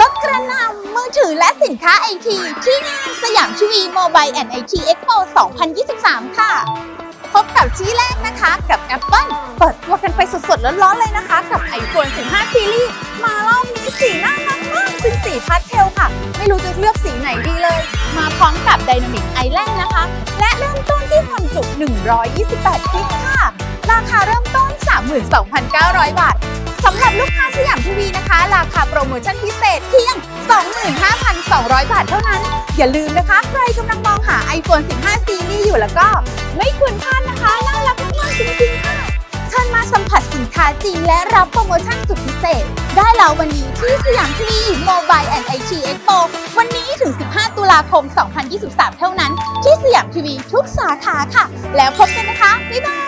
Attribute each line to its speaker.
Speaker 1: ลดกระหนำมือถือและสินค้าไอทีที่งานสยามทีวีโมบายแอนด์ไอทีเอ็กโป2023 ค่ะ พบกับที่แรกนะคะ กับ Apple เปิดตัวกันไปสดๆ ร้อนๆ เลยนะคะ กับ iPhone 15 Series มารอบนี้สีน่ารักมากเป็นสีพาสเทลค่ะ ไม่รู้จะเลือกสีไหนดีเลย มาพร้อมกับ Dynamic Island นะคะ และเริ่มต้นที่ความจุ 128 กิกค่ะ ราคาเริ่มต้น 32,900 บาทสำหรับลูกค้าสยามทีวี รโปรโมชั่นพิเศษเพียง 25,200 บาทเท่านั้น อย่าลืมนะคะ ใครกำลังมองหา iPhone 15 Series อยู่แล้วก็ ไม่ควรพลาดนะคะ น่ารักมากๆจริงๆค่ะเชิญมาสัมผัสสินค้าจริงและรับโปรโมชั่นสุดพิเศษ ได้แล้ววันนี้ที่สยามทีวีโมบายแอนด์ไอทีเอ็กโปวันนี้ถึง 15 ตุลาคม 2023 เท่านั้น ที่สยามทีวีทุกสาขาค่ะ แล้วพบกันนะคะ บ๊ายบาย